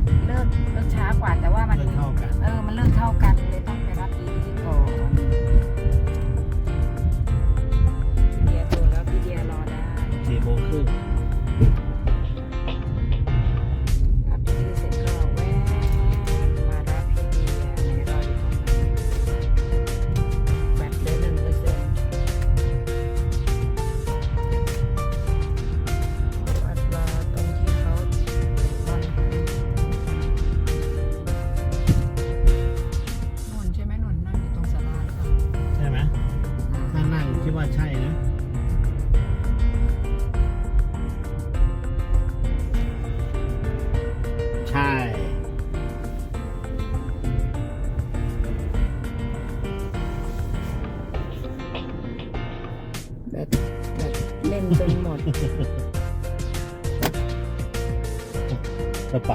กเลิกเลิกช้ากว่าแต่ว่ามันเลิกเท่ากันเออมันเลิกเท่ากันเลยต้องไปรับดีดีก่อน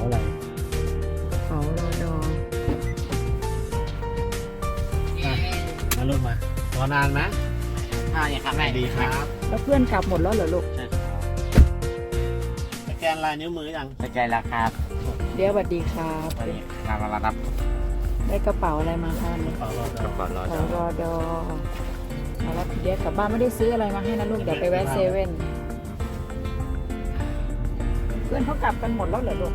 กระเป๋าอะไรเป๋ารอดออะมาลูกมารอนานไหมอ่าอย่างครับแม่ดีครับ แล้วเพื่อนกลับหมดแล้วเหรอลูก ใช่ครับสแกนลายนิ้วมือยังเข้าใจแล้วครับเดี๋ยวสวัสดีครับ วันนี้มามามารับได้กระเป๋าอะไรมาคะวันกนี้ระเป๋ารอกระเป๋ารอเป๋ารอดอมารับพี่เดียกลับบ้านไม่ได้ซื้ออะไรมาให้นะลูก เดี๋ยวไปแวะเซเว่น เพื่อนเขากลับกันหมดแล้วเหรอลูก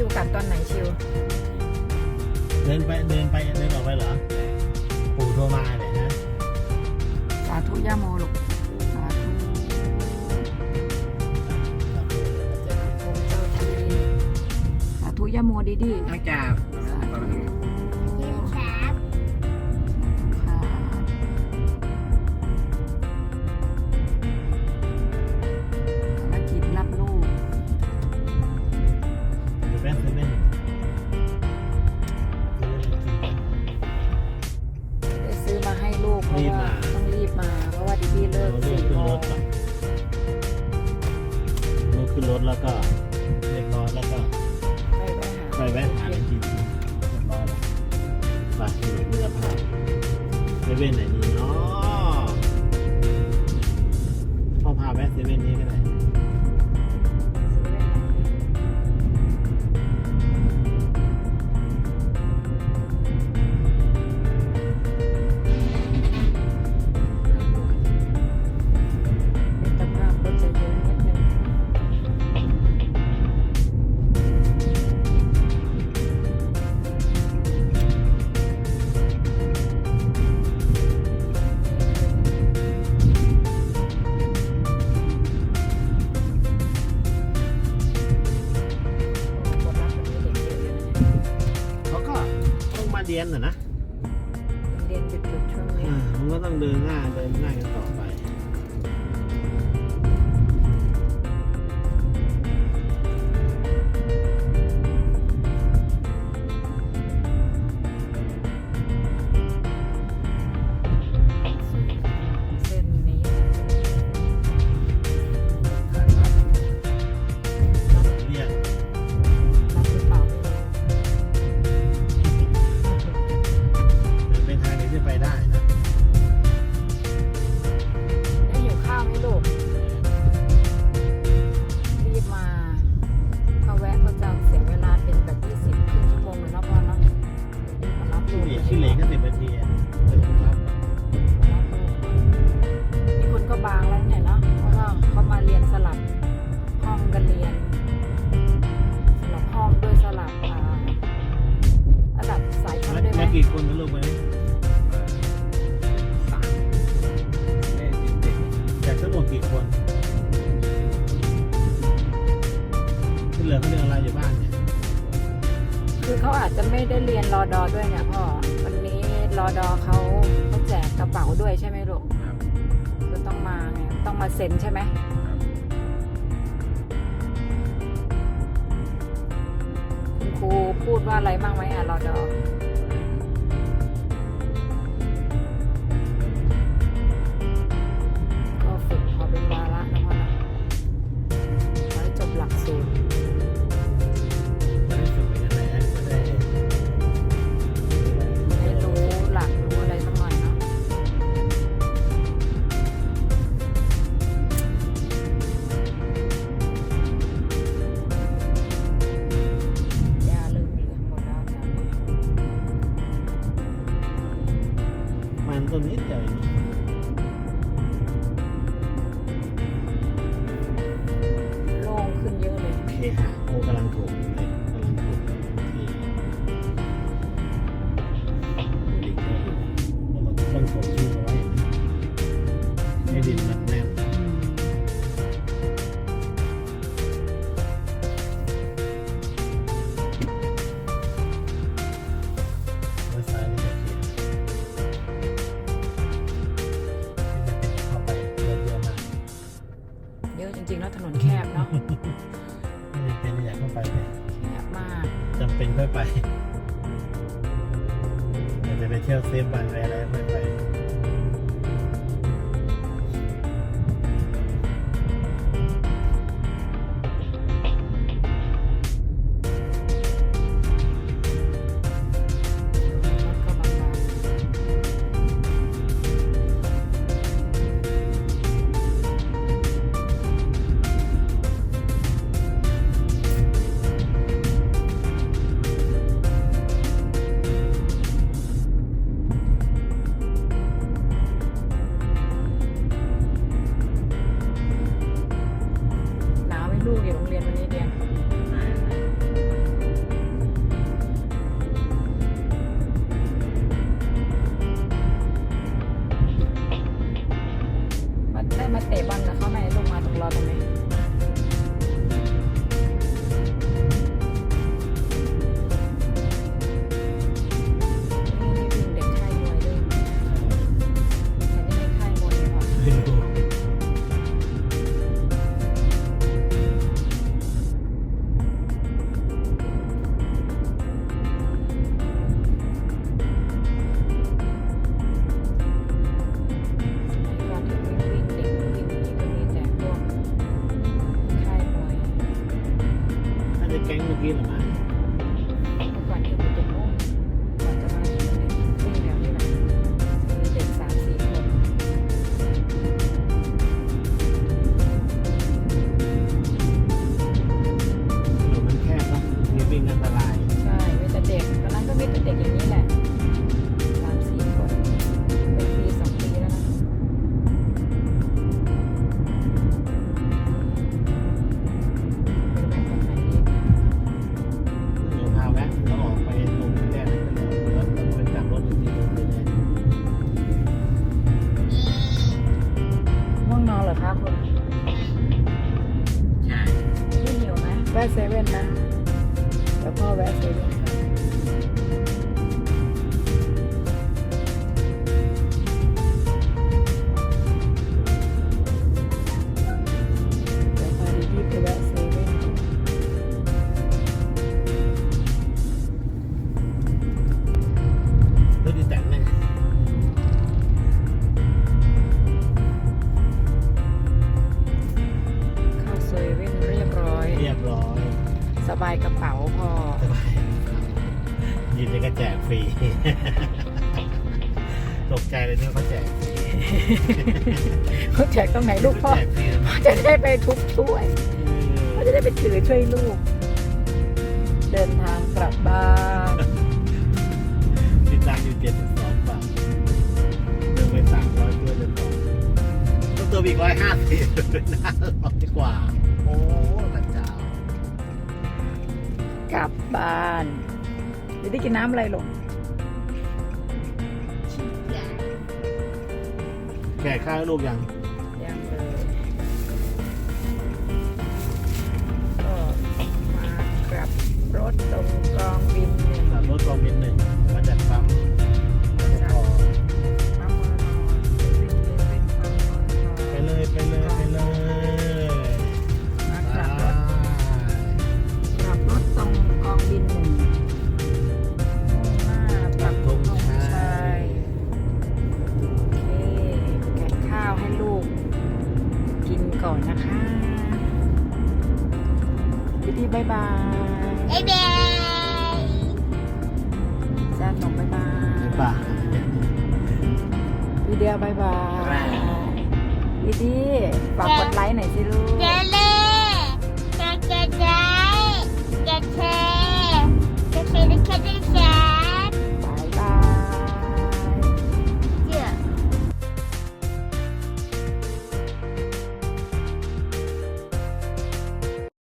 ชิวกลับตอนไหนชิว เดินไปเดินไปเดินออกไปเหรอ ปู่โทรมาเลยนะ สาธุย่าโมลูกสาธุองค์เจ้าที่สาธุย่าโมดีดี นอกจาก แวะหาไปแวะหาอะไรกินเรียบร้อยแล้วไปดูเรือผ่านเซเว้นไหน เรียนน่ะนะเรียนหยุดๆช่วงนี้ อ่ามันก็ต้องเดินหน้าเดินหน้ากันต่อไป เขาเขาแจกกระเป๋าด้วยใช่ไหมลูกครับคือต้องมาไงต้องมาเซ็นใช่ไหมคุณครูพูดว่าอะไรบ้างไหมอะเราจะ ตัวนิดเดียวเองโล่งขึ้นเยอะเลยเคหะโอกำลังถูกเลยกำลังถูกที่ดีแค่อยู่แล้วเราต้องคงที่เอาไว้ให้ดินมันแเป็นค่อยไปอาจจะไปเที่ยวเซฟบางแรอะไรค่อยไป บายกระเป๋าพอสบายยินดีก็แจกฟรี ตกใจเลยเนี่ยเขาแจกฟรีเขาแจกตรงไหนลูกพ่อแจกฟรีนะพ่อจะได้ไปทุบช่วยพ่อจะได้ไปถือช่วยลูก เดินทางกลับบ้านติดตามอยู่เจ็ดสิบสองบาทเดินไปสามร้อยเพื่อจะต่อต้องเติมอีกร้อยห้าสิบน่าร้อยกว่า โอ้ บ้านเดี๋ยวได้กินน้ำอะไรลูกฉีดยาแก่ข้าวให้ลูกยังยัง บายบ๊ายบายจ้าของบายบายบายบายวิดีโอบายบายวิดีฝากกดไลค์หน่อยสิลูกเจเล่จเจเจเจเจเจเจะเจเจแค่